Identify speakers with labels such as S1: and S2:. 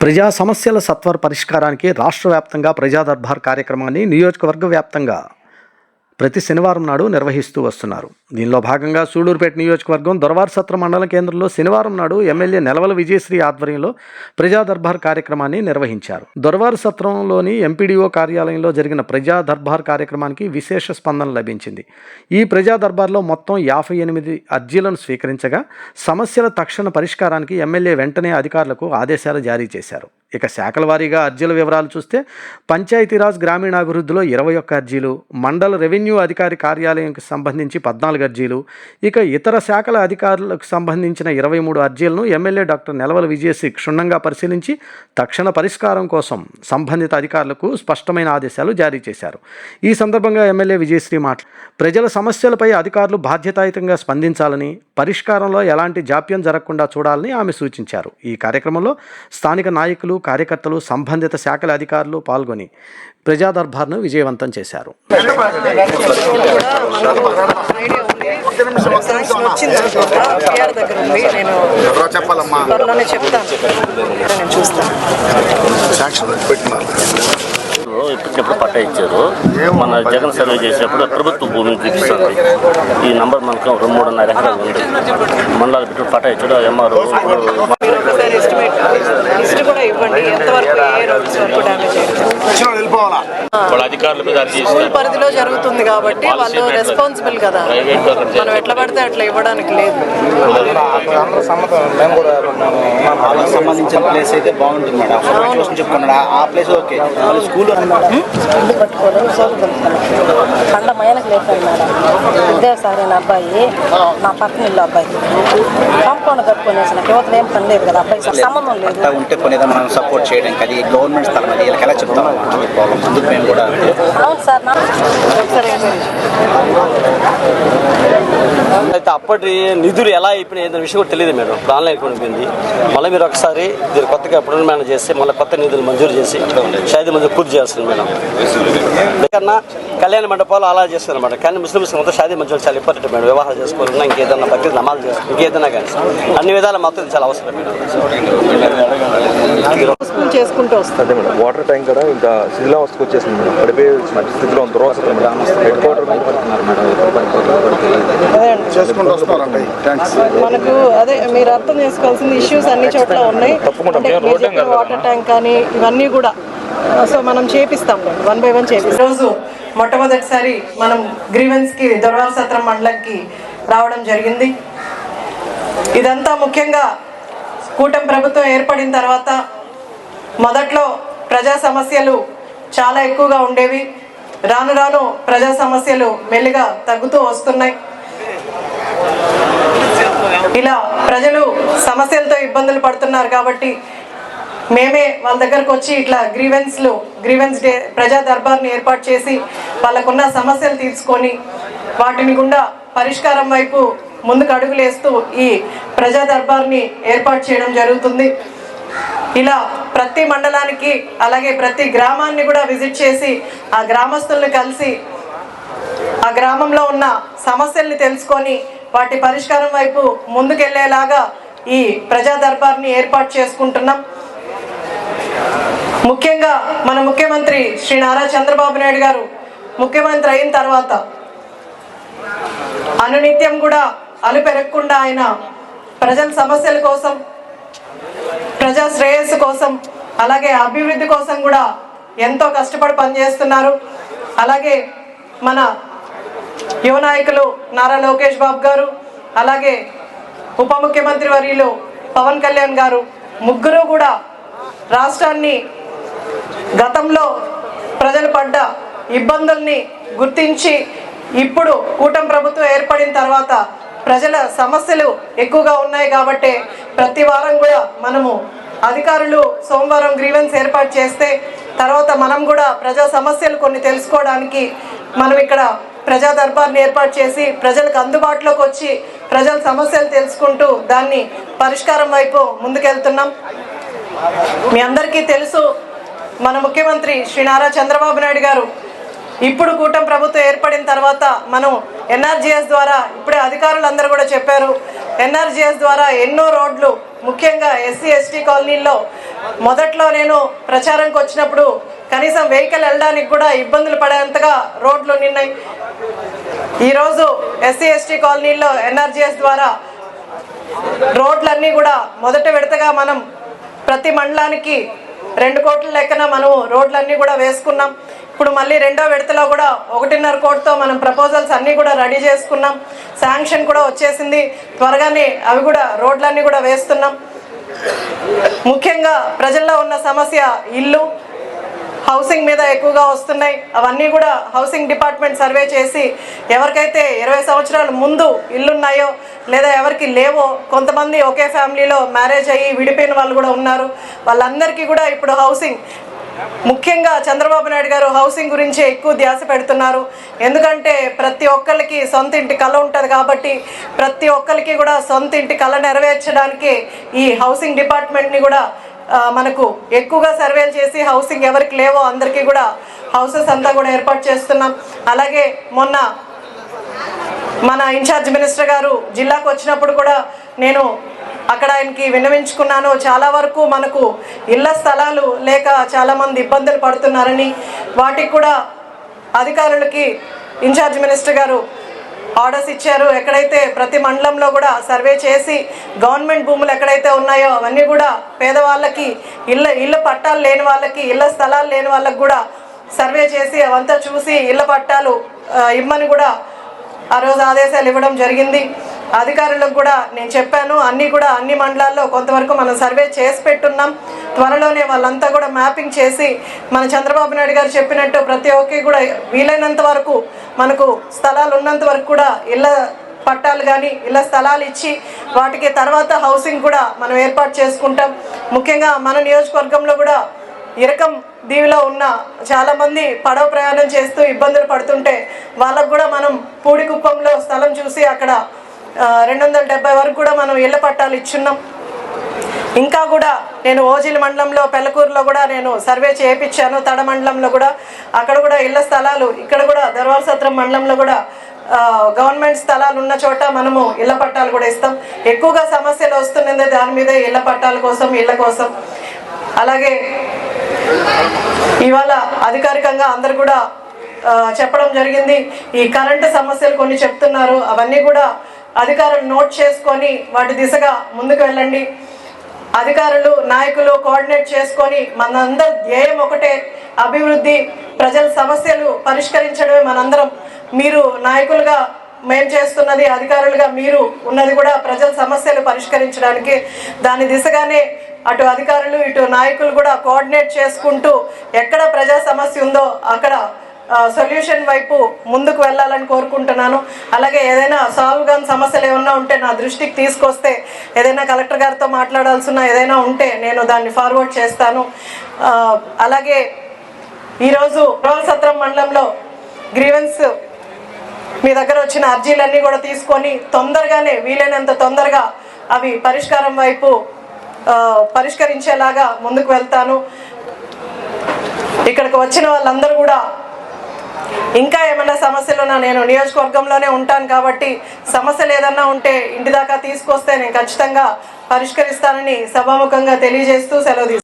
S1: ప్రజా సమస్యల సత్వర పరిష్కారానికి రాష్ట్ర వ్యాప్తంగా ప్రజా దర్బార్ కార్యక్రమాన్ని నియోజకవర్గ వ్యాప్తంగా ప్రతి శనివారం నాడు నిర్వహిస్తూ వస్తున్నారు. దీనిలో భాగంగా సూళ్ళూరుపేట నియోజకవర్గం దొరవార్ సత్ర మండల కేంద్రంలో శనివారం నాడు ఎమ్మెల్యే నెలవల విజయశ్రీ ఆధ్వర్యంలో ప్రజా దర్బార్ కార్యక్రమాన్ని నిర్వహించారు. దొరవార్ సత్రంలోని ఎంపీడీఓ కార్యాలయంలో జరిగిన ప్రజా దర్బార్ కార్యక్రమానికి విశేష స్పందన లభించింది. ఈ ప్రజా దర్బార్లో మొత్తం యాభై ఎనిమిది అర్జీలను స్వీకరించగా సమస్యల తక్షణ పరిష్కారానికి ఎమ్మెల్యే వెంటనే అధికారులకు ఆదేశాలు జారీ చేశారు. ఇక శాఖల వారీగా అర్జీల వివరాలు చూస్తే పంచాయతీరాజ్ గ్రామీణాభివృద్ధిలో ఇరవై ఒక్క అర్జీలు మండల రెవెన్యూ అధికారి కార్యాలయంకి సంబంధించి పద్నాలుగు అర్జీలు ఇక ఇతర శాఖల అధికారులకు సంబంధించిన ఇరవై మూడు అర్జీలను ఎమ్మెల్యే డాక్టర్ నెలవల విజయశ్రీ క్షుణ్ణంగా పరిశీలించి తక్షణ పరిష్కారం కోసం సంబంధిత అధికారులకు స్పష్టమైన ఆదేశాలు జారీ చేశారు. ఈ సందర్భంగా ఎమ్మెల్యే విజయశ్రీ మాట ప్రజల సమస్యలపై అధికారులు బాధ్యతాయుతంగా స్పందించాలని పరిష్కారంలో ఎలాంటి జాప్యం జరగకుండా చూడాలని ఆమె సూచించారు. ఈ కార్యక్రమంలో స్థానిక నాయకులు కార్యకర్తలు సంబంధిత శాఖల అధికారులు పాల్గొని ప్రజా దర్బార్ను విజయవంతం చేశారు.
S2: ఇప్పటికెప్పుడు పట్టా ఇచ్చారు. మన జగన్ సర్వే చేసేటప్పుడు ప్రభుత్వ భూమిని చూపిస్తుంది. ఈ నంబర్ మనకు రెండు మూడున్నర ఎకరాలు ఉంది. మండలాలు పెట్టి పట్టా ఇచ్చాడు ఎంఆర్ఓ
S3: మీరు ఒకసారి ఎస్టిమేట్ లిస్ట్ కూడా ఇవ్వండి ఎంతవరకు ఏ రోడ్స్ వరకు డ్యామేజ్ అయ్యింది
S4: వచ్చిన వాళ్ళు వెళ్ళిపోవాలా
S2: వాళ్ళ అధికారుల మీద అర్జీ
S3: స్కూల్ పరిధిలో జరుగుతుంది కాబట్టి వాళ్ళు రెస్పాన్సిబుల్ కదా. మనం ఎట్లా పడితే అట్లా ఇవ్వడానికి లేదు.
S5: సంబంధించిన ప్లేస్ అయితే బాగుంటుంది మేడం. చూసి చెప్పుకున్నాడు? ఆ- ఆ ప్లేస్ ఓకే మళ్ళీ స్కూల్
S6: ఇల్లు కట్టుకోవడం పండ మేడం. విద్యాసారి నా అబ్బాయి నా పక్కన ఇల్లు అబ్బాయి. కాంపౌండ్ కట్టుకునేసి నాకు యువతలు ఏం పని లేదు కదా అబ్బాయికి సంబంధం లేదు.
S5: ఉంటే కొనేదా మనం సపోర్ట్ చేయడానికి అది గవర్నమెంట్ స్థలం అది వీళ్ళకి ఎలా చెప్తాం? అందుకు మేము కూడా
S7: అయితే అప్పటి నిధులు ఎలా అయిపోయినాయి అనే విషయం కూడా తెలియదు మేడం. ఇప్పుడు ఆన్లైన్ కొనిపోయింది మళ్ళీ మీరు ఒకసారి దీన్ని కొత్తగా పునర్మానం చేసి మళ్ళీ కొత్త నిధులు మంజూరు చేసి షాది మంజూరు పూర్తి చేయాల్సింది మేడం. కన్నా కళ్యాణ మండపాలు అలా చేస్తారు మేడం. కానీ ముస్లిమ్స్ మొత్తం షాదీ మంజూరు చాలా ఇంపార్టెంట్ మేడం. వివాహాలు చేసుకోవాలన్నా ఇంకేదన్నా బగ్గి నమాలు చేసుకోవాలి ఇంకేదన్నా కానీ. అన్ని విధాలు ఇది చాలా అవసరం మేడం.
S3: స్కూల్ చేసుకుంటూ వస్తాం
S8: అదే మేడం. వాటర్ ట్యాంక్ కూడా ఇంకా శిథిలావస్థకు వచ్చేసింది మేడం. మంచి స్థితిలో ఉంది మేడం హెడ్ క్వార్టర్
S3: మనకు అదే మీరు అర్థం చేసుకోవాల్సిన ఇష్యూస్ అన్ని చోట్ల ఉన్నాయి. వాటర్ ట్యాంక్ కానీ ఇవన్నీ కూడా. సో మనం చేపిస్తాం. వన్ బై వన్ చేపిస్తాం. రోజు మొట్టమొదటిసారి మనం గ్రీవెన్స్కి దొరవార సత్రం మండలంకి రావడం జరిగింది. ఇదంతా ముఖ్యంగా కూటమి ప్రభుత్వం ఏర్పడిన తర్వాత మొదట్లో ప్రజా సమస్యలు చాలా ఎక్కువగా ఉండేవి. రాను రాను ప్రజా సమస్యలు మెల్లిగా తగ్గుతూ వస్తున్నాయి. ఇలా ప్రజలు సమస్యలతో ఇబ్బందులు పడుతున్నారు కాబట్టి మేమే వాళ్ళ దగ్గరకు వచ్చి ఇట్లా గ్రీవెన్స్లు గ్రీవెన్స్ డే ప్రజా దర్బార్ని ఏర్పాటు చేసి వాళ్ళకున్న సమస్యలు తీసుకొని వాటిని గుండా పరిష్కారం వైపు ముందుకు అడుగులేస్తూ ఈ ప్రజా దర్బార్ని ఏర్పాటు చేయడం జరుగుతుంది. ఇలా ప్రతి మండలానికి అలాగే ప్రతి గ్రామాన్ని కూడా విజిట్ చేసి ఆ గ్రామస్తుల్ని కలిసి ఆ గ్రామంలో ఉన్న సమస్యల్ని తెలుసుకొని వాటి పరిష్కారం వైపు ముందుకెళ్ళేలాగా ఈ ప్రజా దర్బార్ని ఏర్పాటు చేసుకుంటున్నాం. ముఖ్యంగా మన ముఖ్యమంత్రి శ్రీ నారా చంద్రబాబు నాయుడు గారు ముఖ్యమంత్రి అయిన తర్వాత అనునిత్యం కూడా అలుపెరగకుండా ఆయన ప్రజల సమస్యల కోసం ప్రజా శ్రేయస్సు కోసం అలాగే అభివృద్ధి కోసం కూడా ఎంతో కష్టపడి పనిచేస్తున్నారు. అలాగే మన యువ నాయకులు నారా లోకేష్ బాబు గారు అలాగే ఉప ముఖ్యమంత్రి వర్యులు పవన్ కళ్యాణ్ గారు ముగ్గురు కూడా రాష్ట్రాన్ని గతంలో ప్రజలు పడ్డ ఇబ్బందుల్ని గుర్తించి ఇప్పుడు కూటమి ప్రభుత్వం ఏర్పడిన తర్వాత ప్రజల సమస్యలు ఎక్కువగా ఉన్నాయి కాబట్టి ప్రతి వారం కూడా మనము అధికారులు సోమవారం గ్రీవెన్స్ ఏర్పాటు చేస్తే తర్వాత మనం కూడా ప్రజా సమస్యలు కొన్ని తెలుసుకోవడానికి మనం ఇక్కడ ప్రజా దర్బార్ని ఏర్పాటు చేసి ప్రజలకు అందుబాటులోకి వచ్చి ప్రజల సమస్యలు తెలుసుకుంటూ దాన్ని పరిష్కారం వైపు ముందుకెళ్తున్నాం. మీ అందరికీ తెలుసు మన ముఖ్యమంత్రి శ్రీ నారా చంద్రబాబు నాయుడు గారు ఇప్పుడు కూటమి ప్రభుత్వం ఏర్పడిన తర్వాత మనం ఎన్ఆర్జీఎస్ ద్వారా ఇప్పుడే అధికారులు అందరూ కూడా చెప్పారు ఎన్ఆర్జీఎస్ ద్వారా ఎన్నో రోడ్లు ముఖ్యంగా ఎస్సీ ఎస్టీ కాలనీల్లో మొదట్లో నేను ప్రచారంకి వచ్చినప్పుడు కనీసం వెహికల్ వెళ్ళడానికి కూడా ఇబ్బందులు పడేంతగా రోడ్లు నిన్నాయి. ఈరోజు ఎస్సీ ఎస్టీ కాలనీలో ఎన్ఆర్జీఎస్ ద్వారా రోడ్లన్నీ కూడా మొదట విడతగా మనం ప్రతి మండలానికి రెండు కోట్ల లెక్కన మనం రోడ్లన్నీ కూడా వేసుకున్నాం. ఇప్పుడు మళ్ళీ రెండో విడతలో కూడా ఒకటిన్నర కోటితో మనం ప్రపోజల్స్ అన్నీ కూడా రెడీ చేసుకున్నాం. శాంక్షన్ కూడా వచ్చేసింది. త్వరగానే అవి కూడా రోడ్లన్నీ కూడా వేస్తున్నాం. ముఖ్యంగా ప్రజల్లో ఉన్న సమస్య ఇల్లు హౌసింగ్ మీద ఎక్కువగా వస్తున్నాయి. అవన్నీ కూడా హౌసింగ్ డిపార్ట్మెంట్ సర్వే చేసి ఎవరికైతే ఇరవై సంవత్సరాల ముందు ఇల్లున్నాయో లేదా ఎవరికి లేవో కొంతమంది ఒకే ఫ్యామిలీలో మ్యారేజ్ అయ్యి విడిపోయిన వాళ్ళు కూడా ఉన్నారు. వాళ్ళందరికీ కూడా ఇప్పుడు హౌసింగ్ ముఖ్యంగా చంద్రబాబు నాయుడు గారు హౌసింగ్ గురించి ఎక్కువ ధ్యాస పెడుతున్నారు. ఎందుకంటే ప్రతి ఒక్కరికి సొంత ఇంటి కళ ఉంటుంది కాబట్టి ప్రతి ఒక్కరికి కూడా సొంత ఇంటి కళ నెరవేర్చడానికి ఈ హౌసింగ్ డిపార్ట్మెంట్ని కూడా మనకు ఎక్కువగా సర్వేలు చేసి హౌసింగ్ ఎవరికి లేవో అందరికీ కూడా హౌసెస్ అంతా కూడా ఏర్పాటు చేస్తున్నాం. అలాగే మొన్న మన ఇన్ఛార్జ్ మినిస్టర్ గారు జిల్లాకు వచ్చినప్పుడు కూడా నేను అక్కడ ఆయనకి విన్నవించుకున్నాను. చాలా వరకు మనకు ఇళ్ళ స్థలాలు లేక చాలామంది ఇబ్బందులు పడుతున్నారని వాటికి కూడా అధికారులకి ఇన్ఛార్జ్ మినిస్టర్ గారు ఆర్డర్స్ ఇచ్చారు. ఎక్కడైతే ప్రతి మండలంలో కూడా సర్వే చేసి గవర్నమెంట్ భూములు ఎక్కడైతే ఉన్నాయో అవన్నీ కూడా పేదవాళ్ళకి ఇళ్ళ ఇళ్ళ పట్టాలు లేని వాళ్ళకి ఇళ్ళ స్థలాలు లేని వాళ్ళకి కూడా సర్వే చేసి అవంతా చూసి ఇళ్ళ పట్టాలు ఇమ్మని కూడా ఆ రోజు ఆదేశాలు ఇవ్వడం జరిగింది. అధికారులకు కూడా నేను చెప్పాను అన్నీ కూడా అన్ని మండలాల్లో కొంతవరకు మనం సర్వే చేసి పెట్టున్నాం. త్వరలోనే వాళ్ళంతా కూడా మ్యాపింగ్ చేసి మన చంద్రబాబు నాయుడు గారు చెప్పినట్టు ప్రతి ఒక్కరికి కూడా వీలైనంత వరకు మనకు స్థలాలు ఉన్నంత వరకు కూడా ఇళ్ళ పట్టాలు కానీ ఇళ్ళ స్థలాలు ఇచ్చి వాటికి తర్వాత హౌసింగ్ కూడా మనం ఏర్పాటు చేసుకుంటాం. ముఖ్యంగా మన నియోజకవర్గంలో కూడా ఇరకం దీవిలో ఉన్న చాలామంది పడవ ప్రయాణం చేస్తూ ఇబ్బందులు పడుతుంటే వాళ్ళకు కూడా మనం పూడికుప్పంలో స్థలం చూసి అక్కడ రెండు వందల డెబ్బై వరకు కూడా మనం ఇళ్ళ పట్టాలు ఇచ్చున్నాం. ఇంకా కూడా నేను ఓజిల్ మండలంలో పెళ్ళకూరులో కూడా నేను సర్వే చేయించాను తడ మండలంలో కూడా. అక్కడ కూడా ఇళ్ళ స్థలాలు ఇక్కడ కూడా దర్వాల సత్రం మండలంలో కూడా గవర్నమెంట్ స్థలాలు ఉన్న చోట మనము ఇళ్ళ పట్టాలు కూడా ఇస్తాం. ఎక్కువగా సమస్యలు వస్తున్నది దాని మీద ఇళ్ళ పట్టాల కోసం ఇళ్ళ కోసం. అలాగే ఇవాళ అధికారికంగా అందరు కూడా చెప్పడం జరిగింది. ఈ కరెంటు సమస్యలు కొన్ని చెప్తున్నారు. అవన్నీ కూడా అధికారులు నోట్ చేసుకొని వాటి దిశగా ముందుకు వెళ్ళండి. అధికారులు నాయకులు కోఆర్డినేట్ చేసుకొని మనందరి ధ్యేయం ఒకటే అభివృద్ధి ప్రజల సమస్యలు పరిష్కరించడమే మనందరం. మీరు నాయకులుగా మేం చేస్తున్నది అధికారులుగా మీరు ఉన్నది కూడా ప్రజల సమస్యలు పరిష్కరించడానికి. దాని దిశగానే అటు అధికారులు ఇటు నాయకులు కూడా కోఆర్డినేట్ చేసుకుంటూ ఎక్కడ ప్రజా సమస్య ఉందో అక్కడ సొల్యూషన్ వైపు ముందుకు వెళ్ళాలని కోరుకుంటున్నాను. అలాగే ఏదైనా సాల్వ్ కాని సమస్యలు ఏమన్నా ఉంటే నా దృష్టికి తీసుకొస్తే ఏదైనా కలెక్టర్ గారితో మాట్లాడాల్సిన ఏదైనా ఉంటే నేను దాన్ని ఫార్వర్డ్ చేస్తాను. అలాగే ఈరోజు రోల్ సత్రం మండలంలో గ్రీవెన్స్ మీ దగ్గర వచ్చిన అర్జీలన్నీ కూడా తీసుకొని తొందరగానే వీలైనంత తొందరగా అవి పరిష్కారం వైపు పరిష్కరించేలాగా ముందుకు వెళ్తాను. ఇక్కడికి వచ్చిన వాళ్ళందరూ కూడా ఇంకా ఏమైనా సమస్యలు ఉన్నా నేను నియోజకవర్గంలోనే ఉంటాను కాబట్టి సమస్యలు ఏదన్నా ఉంటే ఇంటి దాకా తీసుకొస్తే నేను ఖచ్చితంగా పరిష్కరిస్తానని సభాముఖంగా తెలియజేస్తూ సెలవు